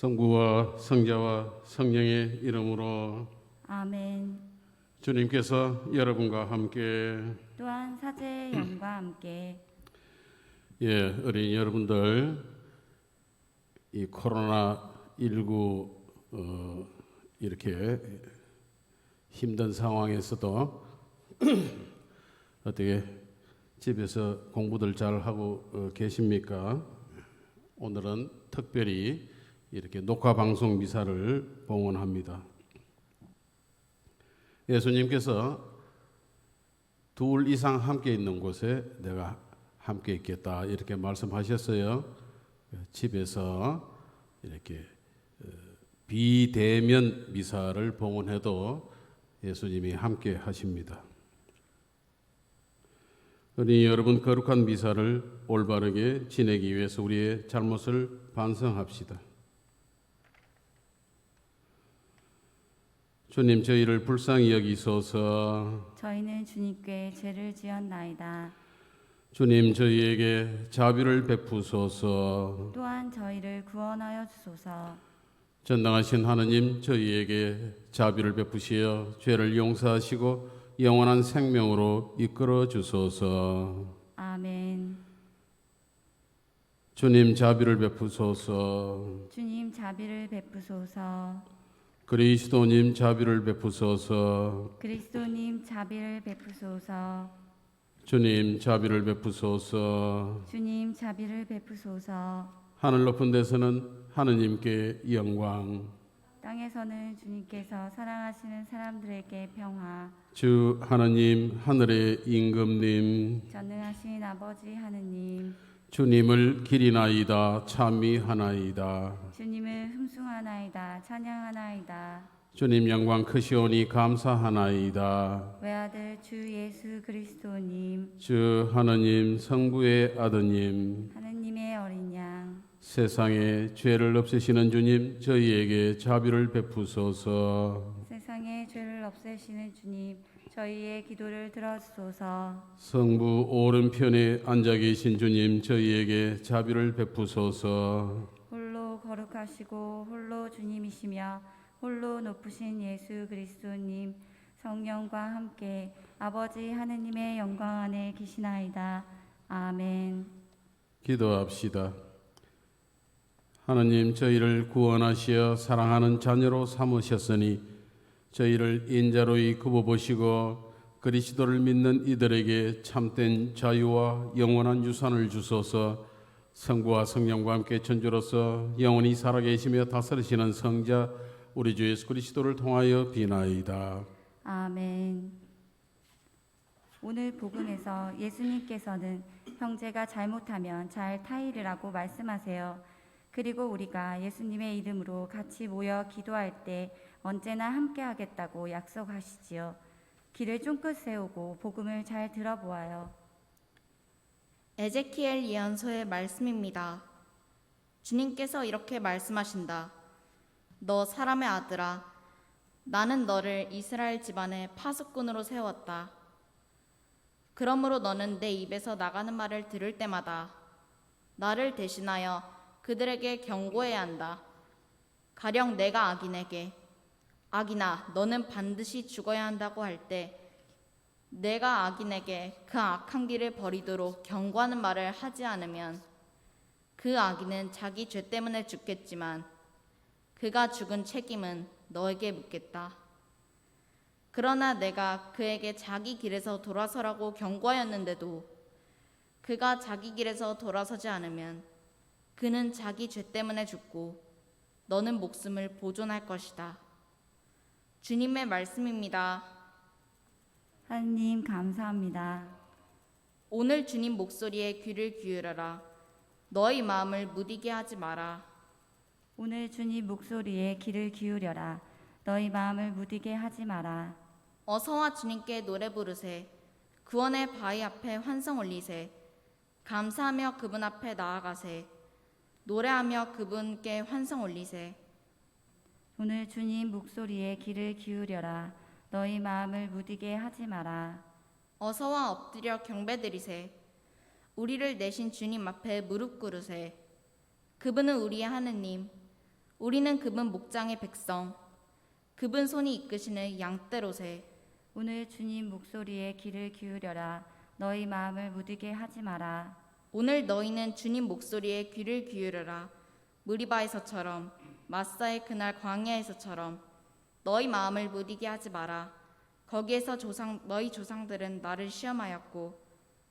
성부와 성자와 성령의 이름으로 아멘. 주님께서 여러분과 함께 또한 사제의 영과 함께 예 어린 여러분들 이 코로나 19 어, 이렇게 힘든 상황에서도 어떻게 집에서 공부들 잘 하고 어, 계십니까? 오늘은 특별히 이렇게 녹화 방송 미사를 봉헌합니다. 예수님께서 둘 이상 함께 있는 곳에 내가 함께 있겠다 이렇게 말씀하셨어요. 집에서 이렇게 어, 비대면 미사를 봉헌해도 예수님이 함께 하십니다. 우리 여러분 거룩한 미사를 올바르게 지내기 위해서 우리의 잘못을 반성합시다. 주님 저희를 불쌍히 여기소서. 저희는 주님께 죄를 지었나이다. 주님 저희에게 자비를 베푸소서. 또한 저희를 구원하여 주소서. 전당하신 하느님 저희에게 자비를 베푸시어 죄를 용서하시고 영원한 생명으로 이끌어 주소서. 아멘. 주님 자비를 베푸소서. 주님 자비를 베푸소서. 그리스도님 자비를 베푸소서. 그리스도님 자비를 베푸소서. 주님 자비를 베푸소서. 주님 자비를 베푸소서. 하늘 높은 데서는 하느님께 영광. 땅에서는 주님께서 사랑하시는 사람들에게 평화. 주 하느님 하늘의 임금님 전능하신 아버지 하느님. 주님을 기리나이다 찬미하나이다. 주님을 흠숭하나이다. 찬양하나이다. 주님 영광 크시오니 감사하나이다. 외아들 주 예수 그리스도님. 주 하느님 성부의 아드님 하느님의 어린 양. 세상에 죄를 없애시는 주님 저희에게 자비를 베푸소서. 세상의 죄를 없애시는 주님, 저희의 기도를 들어주소서. 성부 오른편에 앉아 계신 주님 저희에게 자비를 베푸소서. 홀로 거룩하시고 홀로 주님이시며 홀로 높으신 예수 그리스도님, 성령과 함께 아버지 하느님의 영광 안에 계시나이다. 아멘. 기도합시다. 하느님 저희를 구원하시어 사랑하는 자녀로 삼으셨으니 저희를 인자로이 굽어 보시고 그리스도를 믿는 이들에게 참된 자유와 영원한 유산을 주소서. 성부와 성령과 함께 천주로서 영원히 살아계시며 다스리시는 성자 우리 주 예수 그리스도를 통하여 비나이다. 아멘. 오늘 복음에서 예수님께서는 형제가 잘못하면 잘 타이르라고 말씀하세요. 그리고 우리가 예수님의 이름으로 같이 모여 기도할 때 언제나 함께 하겠다고 약속하시지요. 길을 쫑긋 세우고 복음을 잘 들어보아요. 에제키엘 예언서의 말씀입니다. 주님께서 이렇게 말씀하신다. 너 사람의 아들아, 나는 너를 이스라엘 집안의 파수꾼으로 세웠다. 그러므로 너는 내 입에서 나가는 말을 들을 때마다 나를 대신하여 그들에게 경고해야 한다. 가령 내가 악인에게 악인아, 너는 반드시 죽어야 한다고 할 때 내가 악인에게 그 악한 길을 버리도록 경고하는 말을 하지 않으면 그 악인은 자기 죄 때문에 죽겠지만 그가 죽은 책임은 너에게 묻겠다. 그러나 내가 그에게 자기 길에서 돌아서라고 경고하였는데도 그가 자기 길에서 돌아서지 않으면 그는 자기 죄 때문에 죽고 너는 목숨을 보존할 것이다. 주님의 말씀입니다. 하느님 감사합니다. 오늘 주님 목소리에 귀를 기울여라. 너희 마음을 무디게 하지 마라. 오늘 주님 목소리에 귀를 기울여라. 너희 마음을 무디게 하지 마라. 어서와 주님께 노래 부르세. 구원의 바위 앞에 환성 올리세. 감사하며 그분 앞에 나아가세. 노래하며 그분께 환성 올리세. 오늘 주님 목소리에 귀를 기울여라. 너희 마음을 무디게 하지 마라. 어서와 엎드려 경배드리세. 우리를 내신 주님 앞에 무릎 꿇으세. 그분은 우리의 하느님, 우리는 그분 목장의 백성, 그분 손이 이끄시는 양떼로새. 오늘 주님 목소리에 귀를 기울여라. 너희 마음을 무디게 하지 마라. 오늘 너희는 주님 목소리에 귀를 기울여라. 무리바에서처럼 마사의 그날 광야에서처럼 너희 마음을 무디게 하지 마라. 거기에서 조상 너희 조상들은 나를 시험하였고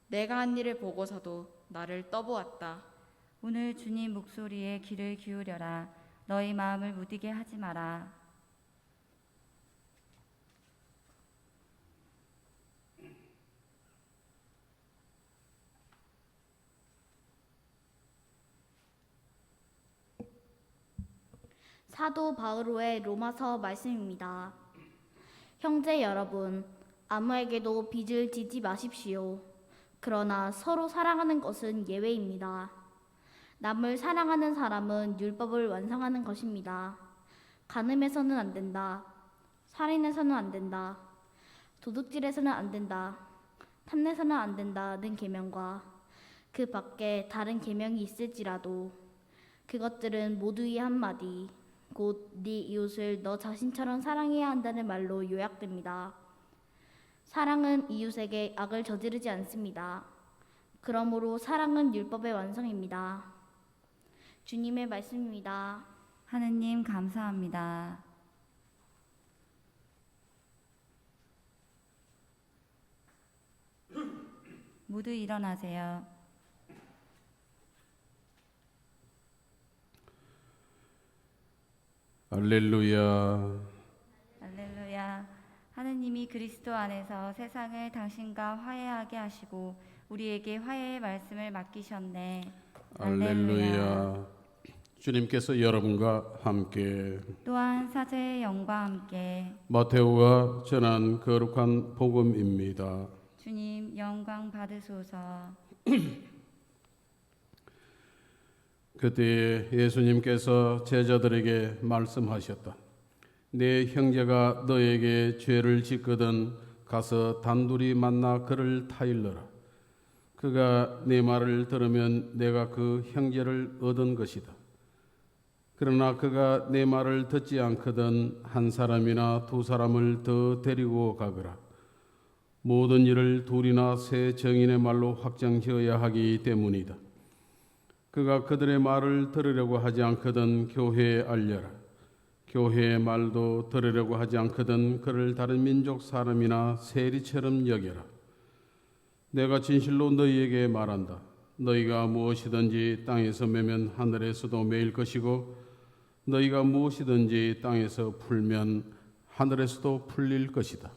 내가 한 일을 보고서도 나를 떠보았다. 오늘 주님 목소리에 귀를 기울여라. 너희 마음을 무디게 하지 마라. 사도 바오로의 로마서 말씀입니다. 형제 여러분, 아무에게도 빚을 지지 마십시오. 그러나 서로 사랑하는 것은 예외입니다. 남을 사랑하는 사람은 율법을 완성하는 것입니다. 간음해서는 안 된다. 살인해서는 안 된다. 도둑질해서는 안 된다. 탐내서는 안 된다는 계명과 그 밖에 다른 계명이 있을지라도 그것들은 모두 이 한마디 곧 네 이웃을 너 자신처럼 사랑해야 한다는 말로 요약됩니다. 사랑은 이웃에게 악을 저지르지 않습니다. 그러므로 사랑은 율법의 완성입니다. 주님의 말씀입니다. 하느님 감사합니다. 모두 일어나세요. 할렐루야. 할렐루야. 하느님이 그리스도 안에서 세상을 당신과 화해하게 하시고 우리에게 화해의 말씀을 맡기셨네. 할렐루야. 주님께서 여러분과 함께 또한 사제의 영과 함께 마테오가 전한 거룩한 복음입니다. 주님 영광 받으소서. 그때 예수님께서 제자들에게 말씀하셨다. 내 형제가 너에게 죄를 짓거든 가서 단둘이 만나 그를 타일러라. 그가 내 말을 들으면 내가 그 형제를 얻은 것이다. 그러나 그가 내 말을 듣지 않거든 한 사람이나 두 사람을 더 데리고 가거라. 모든 일을 둘이나 세 정인의 말로 확정지어야 하기 때문이다. 그가 그들의 말을 들으려고 하지 않거든 교회에 알려라. 교회의 말도 들으려고 하지 않거든 그를 다른 민족 사람이나 세리처럼 여겨라. 내가 진실로 너희에게 말한다. 너희가 무엇이든지 땅에서 매면 하늘에서도 매일 것이고 너희가 무엇이든지 땅에서 풀면 하늘에서도 풀릴 것이다.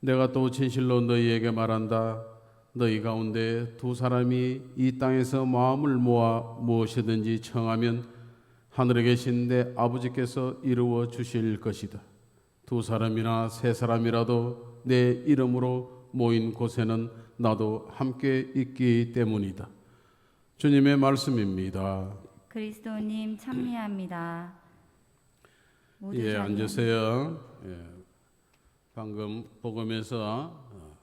내가 또 진실로 너희에게 말한다. 너희 가운데 두 사람이 이 땅에서 마음을 모아 무엇이든지 청하면 하늘에 계신 내 아버지께서 이루어 주실 것이다. 두 사람이나 세 사람이라도 내 이름으로 모인 곳에는 나도 함께 있기 때문이다. 주님의 말씀입니다. 그리스도님 찬미합니다. 예, 앉으세요. 예, 방금 복음에서 어,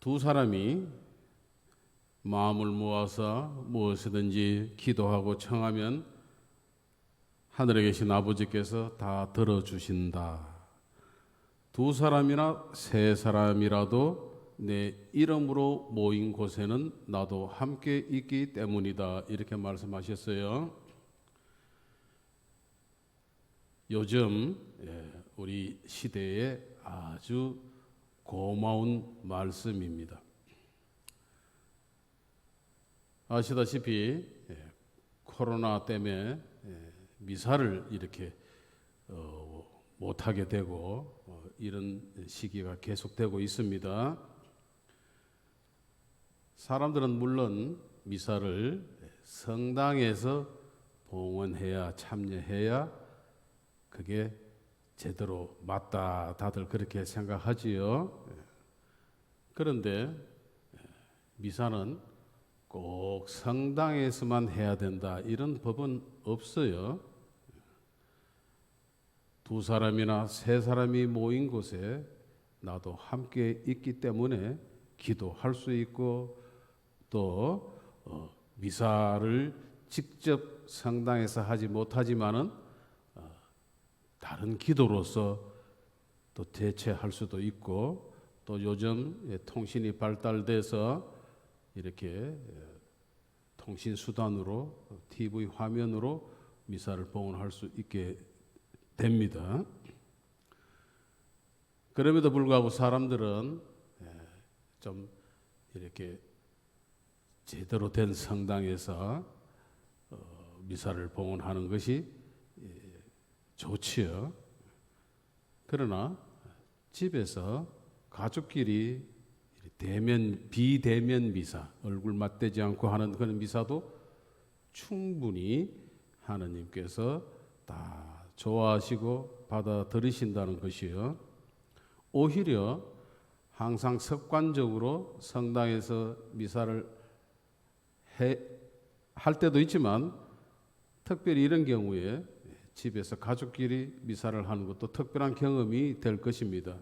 두 사람이 마음을 모아서 무엇이든지 기도하고 청하면 하늘에 계신 아버지께서 다 들어주신다. 두 사람이나 세 사람이라도 내 이름으로 모인 곳에는 나도 함께 있기 때문이다. 이렇게 말씀하셨어요. 요즘 예, 우리 시대에 아주 고마운 말씀입니다. 아시다시피 예, 코로나 때문에 예, 미사를 이렇게 어, 못하게 되고 어, 이런 시기가 계속되고 있습니다. 사람들은 물론 미사를 성당에서 봉헌해야 참여해야 그게 제대로 맞다 다들 그렇게 생각하지요. 그런데 미사는 꼭 성당에서만 해야 된다 이런 법은 없어요. 두 사람이나 세 사람이 모인 곳에 나도 함께 있기 때문에 기도할 수 있고 또 어, 미사를 직접 성당에서 하지 못하지만은 어, 다른 기도로서 또 대체할 수도 있고 또 요즘 예, 통신이 발달돼서 이렇게 예, 통신 수단으로 TV 화면으로 미사를 봉헌할 수 있게 됩니다. 그럼에도 불구하고 사람들은 예, 좀 이렇게 제대로 된 성당에서 어, 미사를 봉헌하는 것이 예, 좋지요. 그러나 집에서 가족끼리 대면 비대면 미사 얼굴 맞대지 않고 하는 그런 미사도 충분히 하느님께서 다 좋아하시고 받아들이신다는 것이요. 오히려 항상 습관적으로 성당에서 미사를 해, 할 때도 있지만 특별히 이런 경우에 집에서 가족끼리 미사를 하는 것도 특별한 경험이 될 것입니다.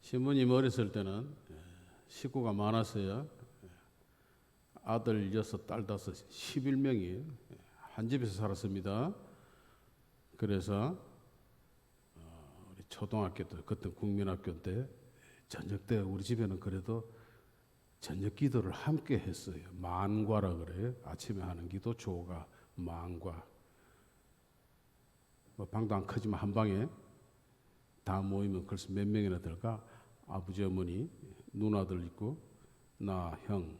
신부님 어렸을 때는 식구가 많았어요. 아들 여섯, 딸 다섯, 11명이 한 집에서 살았습니다. 그래서 어, 우리 초등학교 때, 그때 국민학교 때 저녁 때 우리 집에는 그래도 저녁 기도를 함께 했어요. 만과라 그래요. 아침에 하는 기도 조가 만과. 뭐 방도 안 크지만 한 방에 다 모이면 글쎄 몇 명이나 될까? 아버지 어머니 누나들 있고 나 형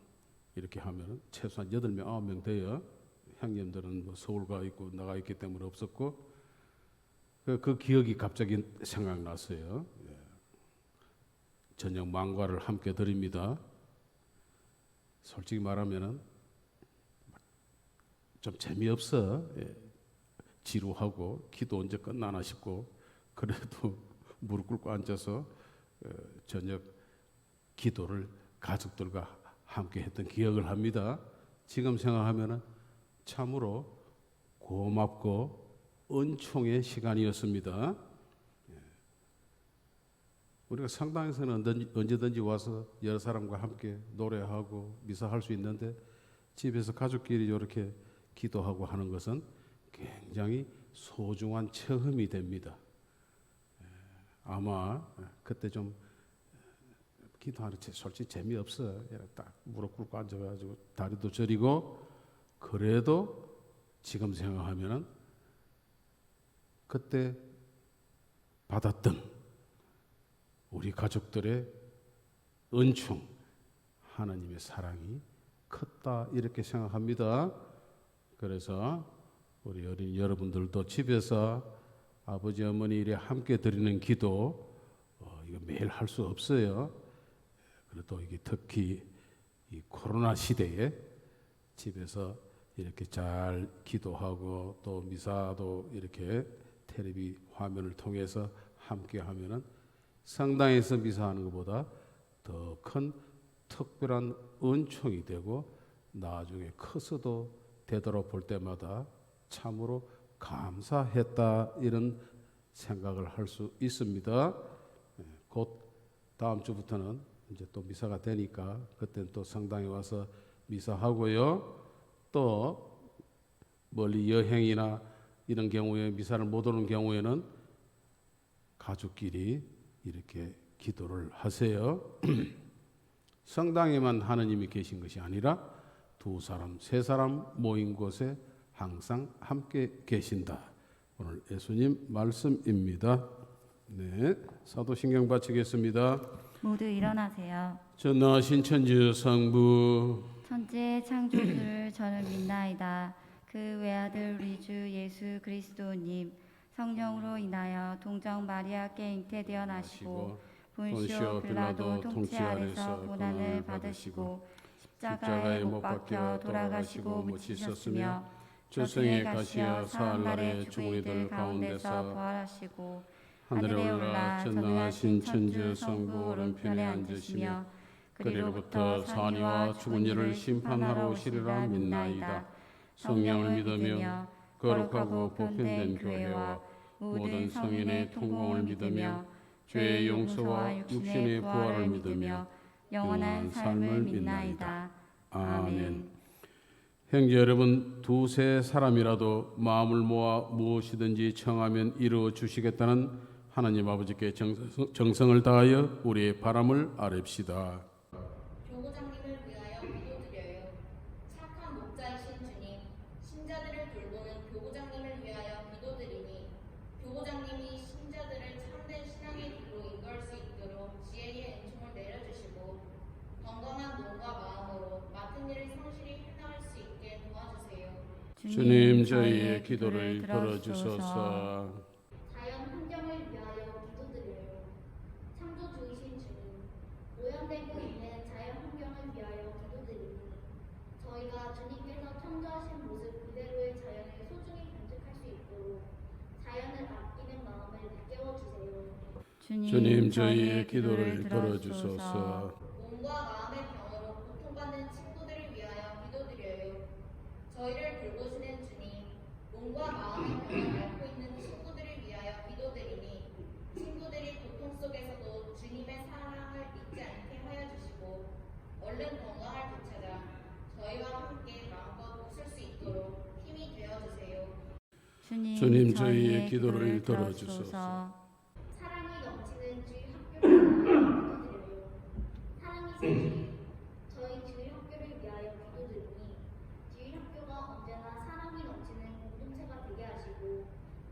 이렇게 하면 최소한 여덟 명 아홉 명 돼요. 형님들은 뭐 서울 가 있고 나가 있기 때문에 없었고 그, 그 기억이 갑자기 생각났어요. 예. 저녁 망과를 함께 드립니다. 솔직히 말하면은 좀 재미없어. 예. 지루하고 기도 언제 끝나나 싶고 그래도 무릎 꿇고 앉아서 어, 저녁 기도를 가족들과 함께 했던 기억을 합니다. 지금 생각하면은 참으로 고맙고 은총의 시간이었습니다. 예. 우리가 상당에서는 언제든지 와서 여러 사람과 함께 노래하고 미사할 수 있는데 집에서 가족끼리 이렇게 기도하고 하는 것은 굉장히 소중한 체험이 됩니다. 예, 아마 그때 좀 기도하는 게 솔직히 재미없어. 딱 무릎 꿇고 앉아가지고 다리도 저리고 그래도 지금 생각하면은 그때 받았던 우리 가족들의 은총, 하나님의 사랑이 컸다 이렇게 생각합니다. 그래서 우리 어린 여러분들도 집에서 아버지 어머니 이래 함께 드리는 기도 어, 이거 매일 할 수 없어요. 그래도 이게 특히 이 코로나 시대에 집에서 이렇게 잘 기도하고 또 미사도 이렇게 텔레비 화면을 통해서 함께 하면은 성당에서 미사하는 것보다 더 큰 특별한 은총이 되고 나중에 커서도 되돌아볼 때마다 참으로 감사했다 이런 생각을 할 수 있습니다. 예, 곧 다음 주부터는 이제 또 미사가 되니까 그때는 또 성당에 와서 미사하고요. 또 멀리 여행이나 이런 경우에 미사를 못 오는 경우에는 가족끼리 이렇게 기도를 하세요. 성당에만 하느님이 계신 것이 아니라 두 사람, 세 사람 모인 곳에 항상 함께 계신다. 오늘 예수님 말씀입니다. 네, 사도신경 바치겠습니다. 모두 일어나세요. 전능하신 천주 성부 천지의 창조주를 저는 믿나이다. 그 외아들 우리 주 예수 그리스도님 성령으로 인하여 동정 마리아께 잉태되어 나시고 본시오 빌라도 통치 아래서 고난을 받으시고 십자가에 못 박혀 돌아가시고 묻히셨으며 저승에 가시어 사흘 날에 죽은 이들 가운데서 부활하시고 하늘에 올라 전능하신 천주 성부 오른편에 앉으시며 그리로부터 산이와 죽은 이를 심판하러 오시리라 믿나이다. 성령을 믿으며 거룩하고 보편된 교회와 모든 성인의 통공을 믿으며 죄의 용서와 육신의 부활을 믿으며 영원한 삶을 믿나이다. 아멘. 형제 여러분 두세 사람이라도 마음을 모아 무엇이든지 청하면 이루어 주시겠다는 하나님 아버지께 정성, 정성을 다하여 우리의 바람을 아뢰읍시다. 교구장님을 위하여 기도드려요. 착한 목자이신 주님, 신자들을 돌보는 교구장님을 위하여 기도드리니 교구장님이 신자들을 참된 신앙의 길로 인도할 수 있도록 지혜의 은총을 내려주시고 건강한 몸과 마음으로 맡은 일을 성실히 해나갈 수 있게 도와주세요. 주님 저희의 기도를 들어주소서. 자연 환경을 위하여 기도드려요. 창조주이신 주님, 오염되고 있는 자연 환경을 위하여 기도드리니 저희가 주님께서 창조하신 모습 그대로의 자연을 소중히 간직할 수 있도록 자연을 아끼는 마음을 일깨워 주세요. 주님 저희의 기도를 들어주소서. 몸과 마음의 병으로 고통받는 친구들을 위하여 기도드려요. 저희를 돌보시는 주님, 몸과 마음의 병을 앓고 있는 친구들을 위하여 기도드리니 친구들이 고통 속에서도 주님의 사랑을 잊지 않게 하여 주시고 얼른 건강을 되찾아 저희와 함께 마음껏 웃을 수 있도록 힘이 되어 주세요. 주님 저희의 기도를 들어주소서. 사랑이 넘치는 주의 학교를 위하여 기도드려요. 사랑이신 주님, 저희 주의 학교를 위하여 기도드리니 주의 학교가 언제나 사랑이 넘치는 공동체가 되게 하시고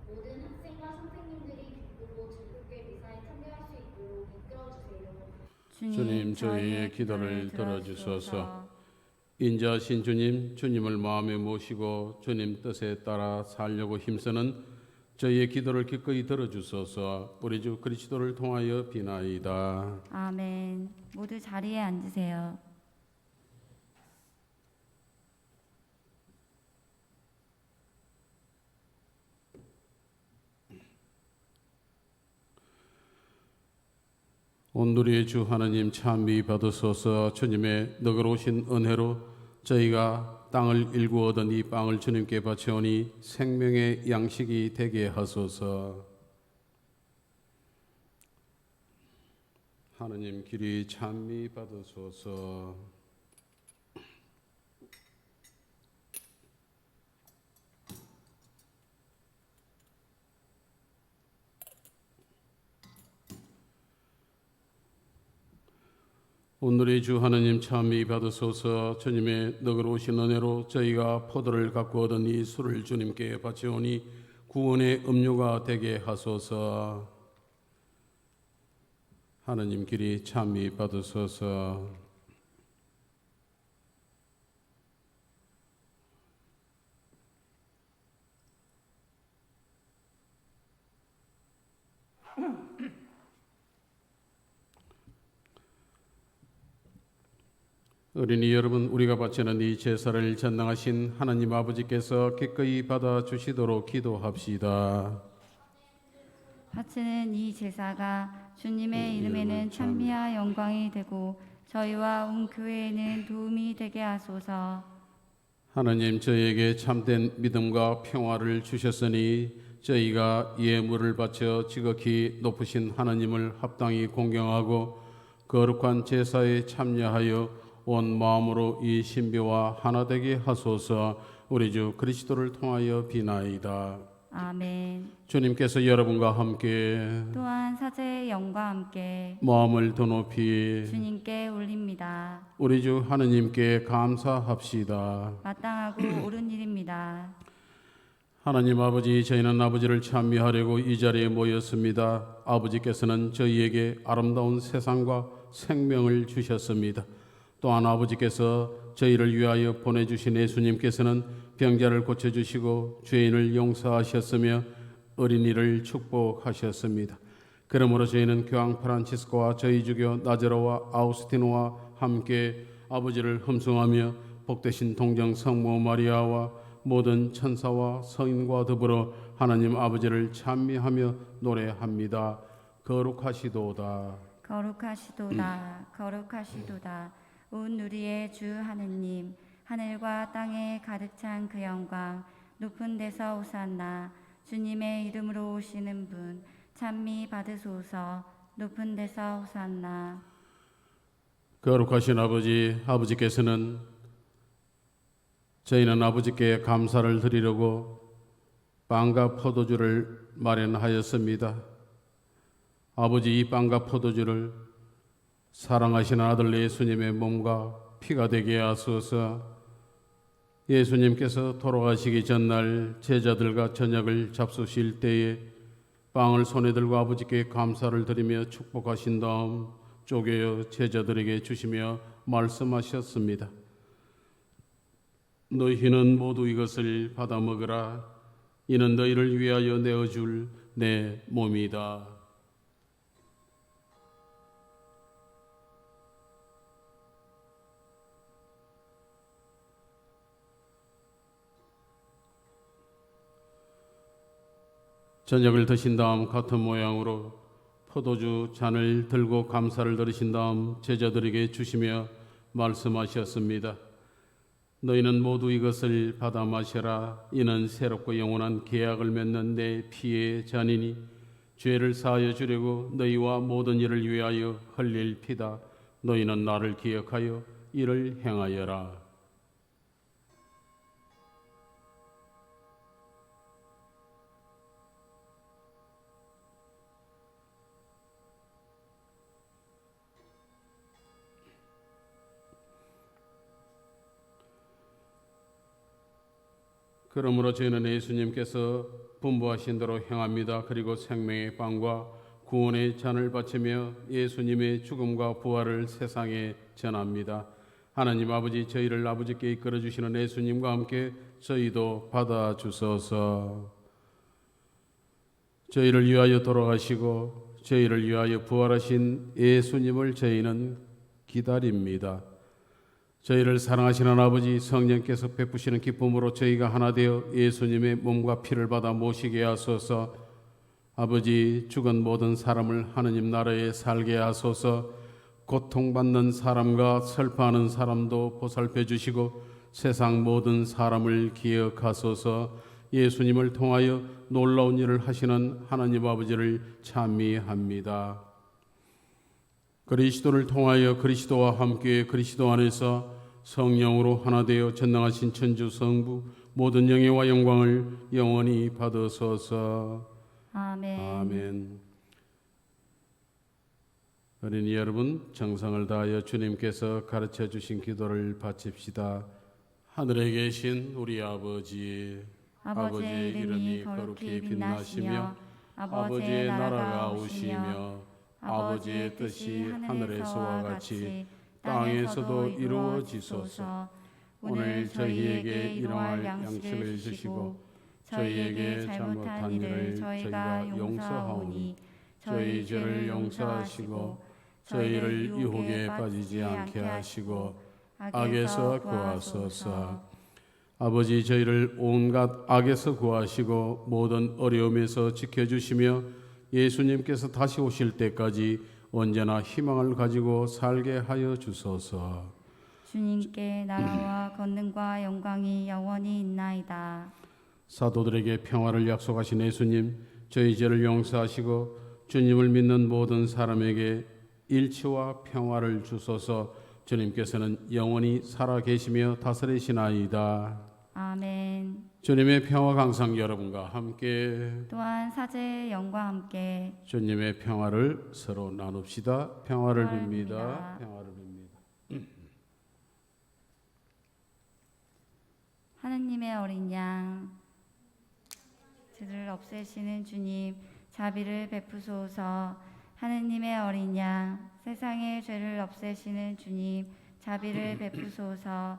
모든 학생과 선생님들이 기쁘고 즐겁게 미사에 참여할 수 있도록 이끌어 주세요. 주님, 저희의 기도를 들어주소서. 인자하신 주님, 주님을 마음에 모시고 주님 뜻에 따라 살려고 힘쓰는 저희의 기도를 기꺼이 들어주소서. 우리 주 그리스도를 통하여 비나이다. 아멘. 모두 자리에 앉으세요. 온누리의 주 하나님 참미 받으소서 주님의 너그러우신 은혜로 저희가 땅을 일구 얻은 이 빵을 주님께 바치오니 생명의 양식이 되게 하소서. 하나님 길이 참미 받으소서 오늘의 주 하나님 참미 받으소서 주님의 너그러우신 은혜로 저희가 포도를 갖고 얻은 이 술을 주님께 바치오니 구원의 음료가 되게 하소서. 하나님 길이 참미 받으소서 어린이 여러분, 우리가 바치는 이 제사를 전당하신 하나님 아버지께서 기꺼이 받아 주시도록 기도합시다. 바치는 이 제사가 주님의 이름에는 찬미와 영광이 되고 저희와 온 교회에는 도움이 되게 하소서. 하나님 저희에게 참된 믿음과 평화를 주셨으니 저희가 예물을 바쳐 지극히 높으신 하나님을 합당히 공경하고 거룩한 제사에 참여하여 온 마음으로 이 신비와 하나 되게 하소서 우리 주 그리스도를 통하여 비나이다. 아멘. 주님께서 여러분과 함께 또한 사제의 영과 함께 마음을 더 높이 주님께 올립니다. 우리 주 하느님께 감사합시다. 마땅하고 옳은 일입니다. 하나님 아버지 저희는 아버지를 찬미하려고 이 자리에 모였습니다. 아버지께서는 저희에게 아름다운 세상과 생명을 주셨습니다. 또한 아버지께서 저희를 위하여 보내주신 예수님께서는 병자를 고쳐주시고 죄인을 용서하셨으며 어린이를 축복하셨습니다. 그러므로 저희는 교황 프란치스코와 저희 주교 나제로와 아우스티노와 함께 아버지를 흠숭하며 복되신 동정 성모 마리아와 모든 천사와 성인과 더불어 하나님 아버지를 찬미하며 노래합니다. 거룩하시도다. 거룩하시도다. 거룩하시도다. 온 우리의 주 하느님 하늘과 땅에 가득 찬 그 영광 높은 데서 오산나 주님의 이름으로 오시는 분 찬미 받으소서 높은 데서 오산나 거룩하신 아버지, 아버지께서는 저희는 아버지께 감사를 드리려고 빵과 포도주를 마련하였습니다. 아버지 이 빵과 포도주를 사랑하시는 아들 예수님의 몸과 피가 되게 하소서. 예수님께서 돌아가시기 전날 제자들과 저녁을 잡수실 때에 빵을 손에 들고 아버지께 감사를 드리며 축복하신 다음 쪼개어 제자들에게 주시며 말씀하셨습니다. 너희는 모두 이것을 받아 먹으라. 이는 너희를 위하여 내어 줄 내 몸이다. 저녁을 드신 다음 같은 모양으로 포도주 잔을 들고 감사를 들으신 다음 제자들에게 주시며 말씀하셨습니다. 너희는 모두 이것을 받아 마셔라. 이는 새롭고 영원한 계약을 맺는 내 피의 잔이니 죄를 사하여 주려고 너희와 모든 일을 위하여 흘릴 피다. 너희는 나를 기억하여 이를 행하여라. 그러므로 저희는 예수님께서 분부하신 대로 행합니다. 그리고 생명의 빵과 구원의 잔을 바치며 예수님의 죽음과 부활을 세상에 전합니다. 하나님 아버지 저희를 아버지께 이끌어 주시는 예수님과 함께 저희도 받아 주소서. 저희를 위하여 돌아가시고 저희를 위하여 부활하신 예수님을 저희는 기다립니다. 저희를 사랑하시는 아버지 성령께서 베푸시는 기쁨으로 저희가 하나 되어 예수님의 몸과 피를 받아 모시게 하소서. 아버지 죽은 모든 사람을 하느님 나라에 살게 하소서. 고통받는 사람과 슬퍼하는 사람도 보살펴 주시고 세상 모든 사람을 기억하소서. 예수님을 통하여 놀라운 일을 하시는 하나님 아버지를 찬미합니다. 그리스도를 통하여 그리스도와 함께 그리스도 안에서 성령으로 하나 되어 전능하신 천주 성부 모든 영예와 영광을 영원히 받으소서. 아멘. 아멘. 어린이 여러분, 정성을 다하여 주님께서 가르쳐 주신 기도를 바칩시다. 하늘에 계신 우리 아버지, 아버지의 이름이 거룩히 빛나시며 아버지의 나라가 오시며 아버지의 뜻이 하늘에서와 같이 땅에서도 이루어지소서. 오늘 저희에게 일용할 양식을 주시고 저희에게 잘못한 일을 저희가 용서하오니 저희 죄를 용서하시고 저희를 유혹에 빠지지 않게 하시고 악에서 구하소서. 아버지 저희를 온갖 악에서 구하시고 모든 어려움에서 지켜주시며 예수님께서 다시 오실 때까지 언제나 희망을 가지고 살게 하여 주소서. 주님께 나라와 권능과 영광이 영원히 있나이다. 사도들에게 평화를 약속하신 예수님, 저희 죄를 용서하시고 주님을 믿는 모든 사람에게 일치와 평화를 주소서. 주님께서는 영원히 살아 계시며 다스리시나이다. 아멘. 주님의 평화가 항상 여러분과 함께 또한 사제의 영과 함께 주님의 평화를 서로 나눕시다. 평화를. 빕니다. 평화를 빕니다. 하느님의 어린 양 죄를 없애시는 주님 자비를 베푸소서 하느님의 어린 양 세상의 죄를 없애시는 주님 자비를 베푸소서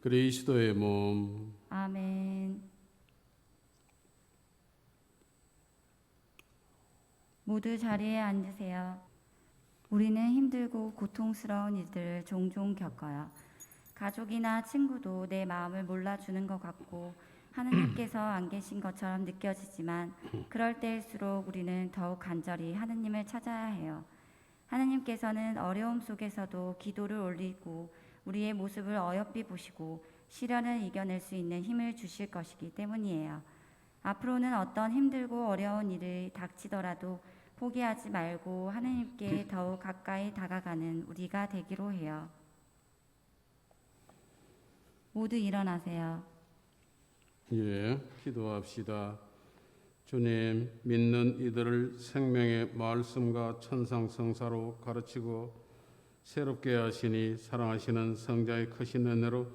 그리스도의 몸 아멘. 모두 자리에 앉으세요. 우리는 힘들고 고통스러운 일들을 종종 겪어요. 가족이나 친구도 내 마음을 몰라주는 것 같고, 하느님께서 안 계신 것처럼 느껴지지만 그럴 때일수록 우리는 더욱 간절히 하느님을 찾아야 해요. 하느님께서는 어려움 속에서도 기도를 올리고 우리의 모습을 어여삐 보시고 시련을 이겨낼 수 있는 힘을 주실 것이기 때문이에요. 앞으로는 어떤 힘들고 어려운 일이 닥치더라도 포기하지 말고 하느님께 더욱 가까이 다가가는 우리가 되기로 해요. 모두 일어나세요. 예, 기도합시다. 주님, 믿는 이들을 생명의 말씀과 천상성사로 가르치고 새롭게 하시니 사랑하시는 성자의 크신 은혜로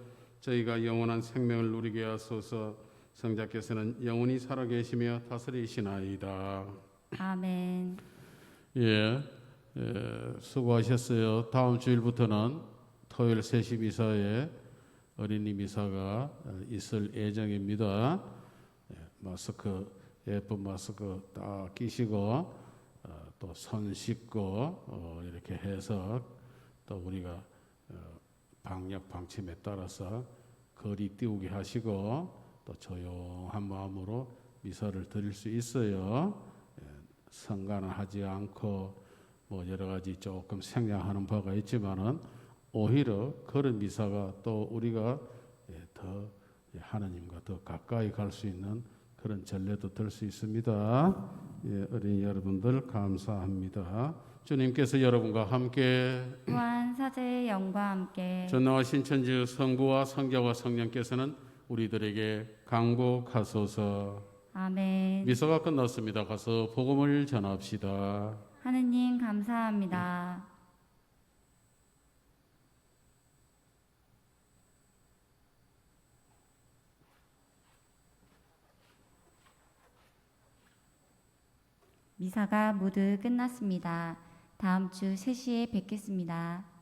저희가 영원한 생명을 누리게 하소서 성자께서는 영원히 살아계시며 다스리시나이다. 아멘. 예, 예, 수고하셨어요. 다음 주일부터는 토요일 3시 미사에 어린이 미사가 어, 있을 예정입니다. 예, 마스크 예쁜 마스크 딱 끼시고 어, 또손 씻고 어, 이렇게 해서 또 우리가 어, 방역 방침에 따라서 거리 띄우게 하시고 또 조용한 마음으로 미사를 드릴 수 있어요. 상관은 하지 않고 뭐 여러 가지 조금 생략하는 바가 있지만은 오히려 그런 미사가 또 우리가 예, 더 예, 하나님과 더 가까이 갈 수 있는 그런 전례도 될 수 있습니다. 예, 어린이 여러분들 감사합니다. 주님께서 여러분과 함께 또한 사제의 영과 함께 전능하신 천주 성부와 성자와 성령께서는 우리들에게 강복하소서. 아멘. 미사가 끝났습니다. 가서 복음을 전합시다. 하느님 감사합니다. 미사가 모두 끝났습니다. 다음 주 3시에 뵙겠습니다.